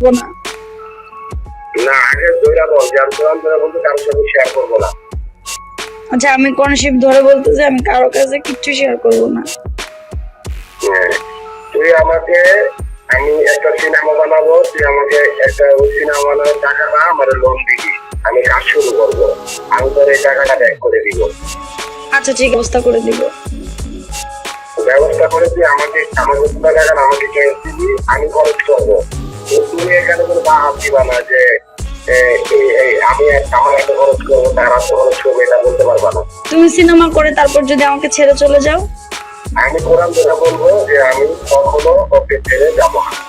করব না। না আগে দইরা বল যে আমি কোরআন ধরে বলতে কারোর সাথে শেয়ার করব না। আচ্ছা আমি কোন শিব ধরে বলতেছি আমি কারও কাছে কিচ্ছু শেয়ার করব না। হ্যাঁ। তুই আমাকে আমি একটা সিনেমা বানাবো তুই আমাকে একটা ওই সিনেমা বানানোর টাকাটা আমার লোন দিবি। আমি কাজ শুরু করব আমি তোর এই টাকাটা ব্যাক করে দিব। আচ্ছা ঠিক ব্যবস্থা করে দিব। ব্যবস্থা করে তুই আমাকে আমাকে দুটা টাকা আমাকে দিবি আমি খরচ করব। তুমি এখানে কোনো দিবা না যে আমি এক- আমার এত খরচ করব তার এত খরচ করব এটা বলতে পারবা না। তুমি সিনেমা করে তারপর যদি আমাকে ছেড়ে চলে যাও? আমি কোরআন ধরে বলব যে আমি কখনো ওকে ছেড়ে যাব না।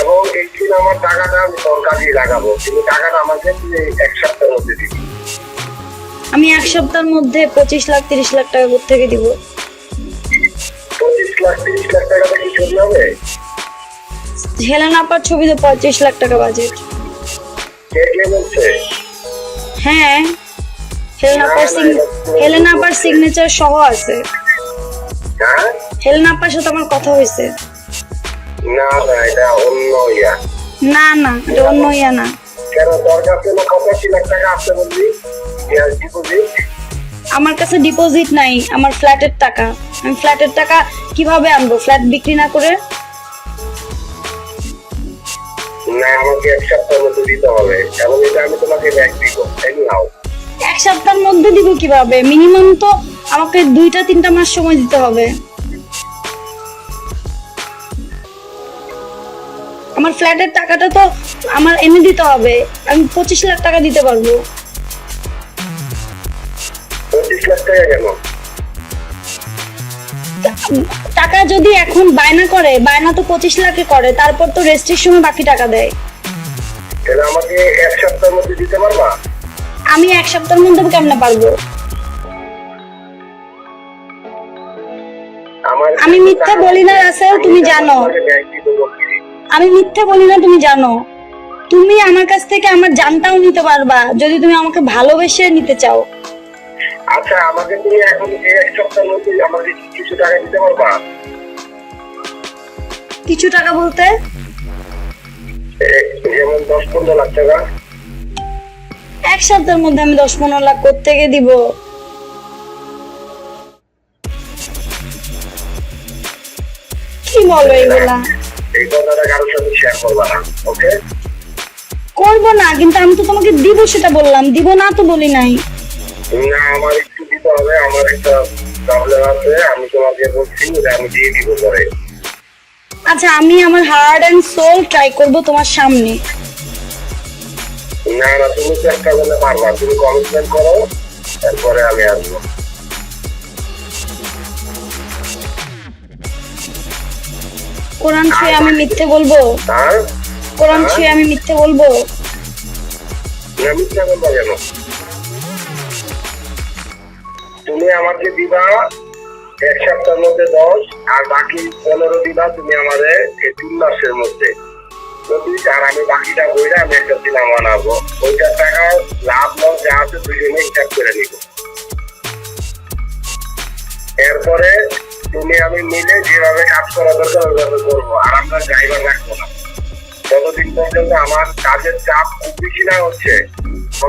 এবং এই সিনেমার টাকাটা আমি তোর কাজেই লাগাবো। কিন্তু টাকাটা আমাকে এক সপ্তাহের মধ্যে দিবি। আমি এক সপ্তাহের মধ্যে পঁচিশ লাখ তিরিশ লাখ টাকা থেকে দিব? পঁচিশ লাখ তিরিশ লাখ টাকাটা কি হবে? হেলেন আপার ছবিতে পঁয়ত্রিশ লাখ টাকা বাজেট হ্যাঁ হেলেন আপার হেলেন আপার সিগনেচার সহ আছে। হেলেন আপার সাথে আমার কথা হয়েছে। না না, এটা অন্য ইয়া না। আমার কাছে ডিপোজিট নাই, আমার ফ্ল্যাটের টাকা। আমি ফ্ল্যাটের টাকা কীভাবে আনব? ফ্ল্যাট বিক্রি না করে? না আমাকে এক সপ্তাহের মধ্যে দিতে হবে। এবং এটা আমি তোমাকে ব্যাগ দিব এনি এক সপ্তাহের মধ্যে দিব কীভাবে? মিনিমাম তো আমাকে দুইটা তিনটা মাস সময় দিতে হবে। আমার ফ্ল্যাটের টাকাটা তো আমার এনে দিতে হবে। আমি পঁচিশ লাখ টাকা দিতে পারব। পঁচিশ লাখ টাকা কেন? টাকা যদি এখন বায়না করে বায়না তো পঁচিশ লাখে করে তারপর তো রেস্টের সময় বাকি টাকা দেয়। তাহলে আমাকে এক সপ্তাহের মধ্যে দিতে পারবা? আমি এক সপ্তাহের মধ্যে কেমনে পারব? আমি মিথ্যা বলি না, রাসেল, তুমি জানো। আমি মিথ্যে বলি না তুমি জানো। তুমি আমার কাছ থেকে আমার জানটাও নিতে পারবা যদি তুমি আমাকে ভালোবেসে নিতে চাও। আচ্ছা আমাকে তুমি এখন এক সপ্তাহের মধ্যে আমাকে কিছু টাকা দিতে পারবা? কিছু টাকা বলতে? যেমন দশ পনেরো লাখ টাকা। এক সপ্তাহের মধ্যে আমি দশ পনেরো লাখ থেকে দিব? কি বলো এগুলা? এই কথাটা কারোর সাথে শেয়ার করবা না ওকে করব না কিন্তু আমি তো তোমাকে দিব সেটা বললাম। দিব না তো বলি নাই। না আমার একটু দিতে হবে আমার একটা প্রবলেম আছে আমি তোমাকে বলছি আমি দিয়ে দিব পরে। আচ্ছা আমি আমার হার্ড অ্যান্ড সোল ট্রাই করব তোমার সামনে। না না তুমি চেষ্টা করলে পারবা তুমি কমিটমেন্ট করো তারপরে আমি আসব। কোরআন ছুঁয়ে আমি মিথ্যে বলব? কোরআন ছুঁয়ে আমি মিথ্যে বলব? না মিথ্যা বলবা কেন? তুমি আমাকে দিবা এক সপ্তাহের মধ্যে দশ, আর বাকি পনেরো দিবা তুমি আমাদের এই তিন মাসের মধ্যে। আর আমি বাকিটা বইরা আমি একটা সিনেমা বানাবো ওইটার টাকা লাভ লস যা আছে দুজনে হিসাব করে নিব। এরপরে তুমি আমি মিলে যেভাবে কাজ করা দরকার ওইভাবে করব, আর আমরা ড্রাইভার রাখব না। যতদিন পর্যন্ত আমার কাজের চাপ খুব বেশি না হচ্ছে